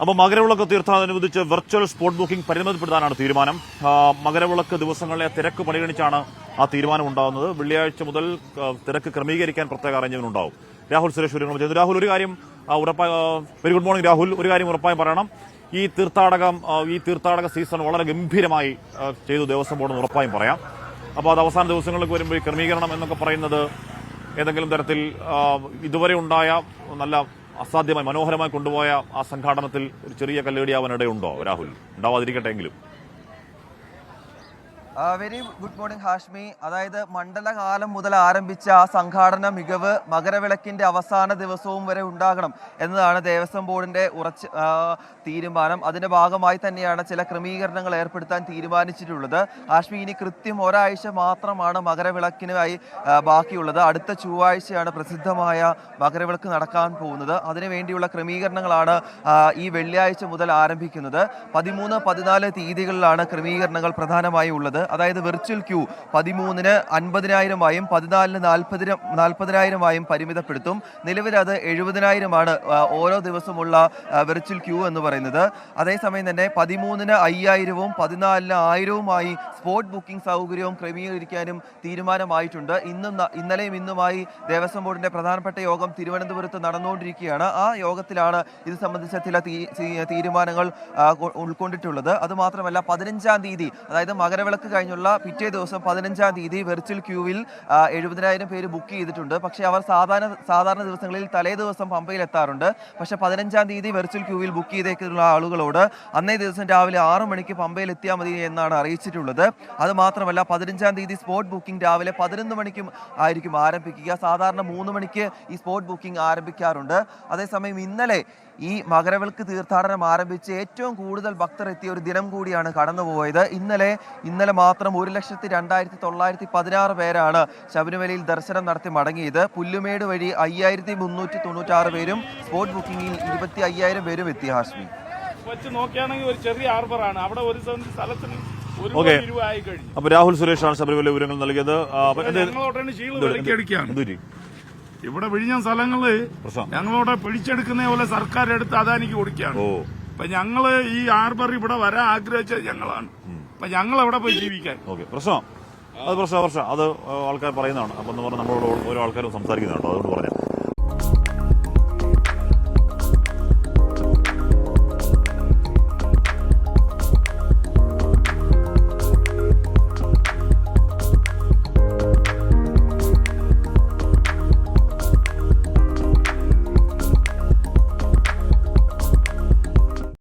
അപ്പോൾ മകരവിളക്ക് തീർത്ഥാടനമനുബന്ധിച്ച് virtual spot booking പരിമിതപ്പെടുത്താനാണ് തീരുമാനം. മകരവിളക്ക് ദിവസങ്ങളിലെ തിരക്ക് പരിഗണിച്ചാണ് ആ തീരുമാനം ഉണ്ടാകുന്നത്. വെള്ളിയാഴ്ച മുതൽ തിരക്ക് ക്രമീകരിക്കാൻ പ്രത്യേക അറേഞ്ച്മെന്റ് ഉണ്ടാവും രാഹുൽ സുരേഷ് ചെയ്യുന്നു രാഹുൽ ഒരു കാര്യം ഉറപ്പായി വെരി ഗുഡ് മോർണിംഗ് രാഹുൽ. ഒരു കാര്യം ഉറപ്പായും പറയണം. ഈ തീർത്ഥാടകം ഈ തീർത്ഥാടക സീസൺ വളരെ ഗംഭീരമായി ചെയ്തു ദേവസ്വം ബോർഡ് ഉറപ്പായും പറയാം. അപ്പോൾ അത് അവസാന ദിവസങ്ങളിലേക്ക് വരുമ്പോൾ ക്രമീകരണം എന്നൊക്കെ പറയുന്നത് ഏതെങ്കിലും തരത്തിൽ ഇതുവരെ ഉണ്ടായ നല്ല അസാധ്യമായി മനോഹരമായി കൊണ്ടുപോയ ആ സംഘാടനത്തിൽ ഒരു ചെറിയ കല്ലേടിയാവാനിടയുണ്ടോ രാഹുൽ? ഉണ്ടാവാതിരിക്കട്ടെ എങ്കിലും. Very good morning Hashmi. അതായത് മണ്ഡലകാലം മുതൽ ആരംഭിച്ച ആ സംഘാടന മികവ് മകരവിളക്കിന്റെ അവസാന ദിവസവും വരെ ഉണ്ടാകണം എന്നതാണ് ദേവസ്വം ബോർഡിന്റെ ഉറച്ച തീരുമാനം. അതിന്റെ ഭാഗമായി തന്നെയാണ് ചില ക്രമീകരണങ്ങൾ ഏർപ്പെടുത്താൻ തീരുമാനിച്ചിട്ടുള്ളത്. ഹാഷ്മി ഇനി കൃത്യം ഒരാഴ്ച മാത്രമാണ് മകരവിളക്കിനായി ബാക്കിയുള്ളത്. അടുത്ത ചൊവ്വാഴ്ചയാണ് പ്രസിദ്ധമായ മകരവിളക്ക് നടക്കാൻ പോകുന്നത്. അതിനുവേണ്ടിയുള്ള ക്രമീകരണങ്ങളാണ് ഈ വെള്ളിയാഴ്ച മുതൽ ആരംഭിക്കുന്നത്. പതിമൂന്ന് പതിനാല് തീയതികളിലാണ് ക്രമീകരണങ്ങൾ പ്രധാനമായി ഉള്ളത്. അതായത് വെർച്വൽ ക്യൂ പതിമൂന്നിന് അൻപതിനായിരമായും പതിനാലിന് നാൽപ്പതിന നാൽപ്പതിനായിരമായും പരിമിതപ്പെടുത്തും. നിലവിൽ അത് എഴുപതിനായിരമാണ് ഓരോ ദിവസമുള്ള വെർച്വൽ ക്യൂ എന്ന് പറയുന്നത്. അതേസമയം തന്നെ പതിമൂന്നിന് അയ്യായിരവും പതിനാലിന് ആയിരവുമായി സ്പോട്ട് ബുക്കിംഗ് സൗകര്യവും ക്രമീകരിക്കാനും തീരുമാനമായിട്ടുണ്ട്. ഇന്നും ഇന്നലെയും ഇന്നുമായി ദേവസ്വം ബോർഡിന്റെ പ്രധാനപ്പെട്ട യോഗം തിരുവനന്തപുരത്ത് നടന്നുകൊണ്ടിരിക്കുകയാണ്. ആ യോഗത്തിലാണ് ഇത് സംബന്ധിച്ച ചില തീരുമാനങ്ങൾ ഉൾക്കൊണ്ടിട്ടുള്ളത്. അതുമാത്രമല്ല പതിനഞ്ചാം തീയതി അതായത് മകരവിളക്ക് കഴിഞ്ഞുള്ള പിറ്റേ ദിവസം പതിനഞ്ചാം തീയതി വെർച്വൽ ക്യൂവിൽ എഴുപതിനായിരം പേര് ബുക്ക് ചെയ്തിട്ടുണ്ട്. പക്ഷേ അവർ സാധാരണ സാധാരണ ദിവസങ്ങളിൽ തലേ ദിവസം പമ്പയിൽ എത്താറുണ്ട്. പക്ഷേ പതിനഞ്ചാം തീയതി വെർച്വൽ ക്യൂവിൽ ബുക്ക് ചെയ്തേക്കുള്ള ആളുകളോട് അന്നേ ദിവസം രാവിലെ ആറ് മണിക്ക് പമ്പയിൽ എത്തിയാൽ മതി എന്നാണ് അറിയിച്ചിട്ടുള്ളത്. അതുമാത്രമല്ല പതിനഞ്ചാം തീയതി സ്പോട്ട് ബുക്കിംഗ് രാവിലെ പതിനൊന്ന് മണിക്കും ആയിരിക്കും ആരംഭിക്കുക. സാധാരണ മൂന്ന് മണിക്ക് ഈ സ്പോട്ട് ബുക്കിംഗ് ആരംഭിക്കാറുണ്ട്. അതേസമയം ഇന്നലെ ഈ മകരവിളക്ക് തീർത്ഥാടനം ആരംഭിച്ച് ഏറ്റവും കൂടുതൽ ഭക്തർ എത്തിയ ഒരു ദിനം കൂടിയാണ് കടന്നുപോയത്. ഇന്നലെ ഇന്നലെ മാത്രം ഒരു ലക്ഷത്തി രണ്ടായിരത്തി തൊള്ളായിരത്തി പതിനാറ് പേരാണ് ശബരിമലയിൽ ദർശനം നടത്തി മടങ്ങിയത്. പുല്ലുമേട് വഴി അയ്യായിരത്തി മുന്നൂറ്റി തൊണ്ണൂറ്റാറ് പേരും സ്പോട്ട് ബുക്കിംഗിൽ ഇരുപത്തി അയ്യായിരം പേരും എത്തി ഹാഷ്മി. വെച്ച് നോക്കുകയാണെങ്കിൽ ഒരു ചെറിയ ഹാർബറാണ് അവിടെ ഒരു സെന്റ് സ്ഥലത്തിന് ഒരു ഓക്കേ. കോടി ആയി കഴിഞ്ഞു. അപ്പോൾ രാഹുൽ സുരേഷാണ് ശബരിമല വിവരങ്ങൾ നൽകിയത്? ഇവിടെ വിഴിഞ്ഞ സ്ഥലങ്ങൾ ഞങ്ങളോടെ പിടിച്ചെടുക്കുന്ന പോലെ സർക്കാർ എടുത്ത് അദാനിക്ക് കൊടുക്കുകയാണ്. അപ്പൊ ഞങ്ങൾ ഈ ആർബർ ഇവിടെ വരാൻ ആഗ്രഹിച്ചത് ഞങ്ങളാണ്. അപ്പൊ ഞങ്ങൾ അവിടെ പോയി ജീവിക്കാൻ. ഓക്കെ പ്രശ്നം. അത് പ്രശ്നം പ്രശ്നം. അത് ആൾക്കാർ പറയുന്നതാണ്. അപ്പം എന്ന് പറഞ്ഞാൽ നമ്മളോട് ഓരോ ആൾക്കാരും സംസാരിക്കുന്നുണ്ടോ. അതുകൊണ്ട് പറഞ്ഞാൽ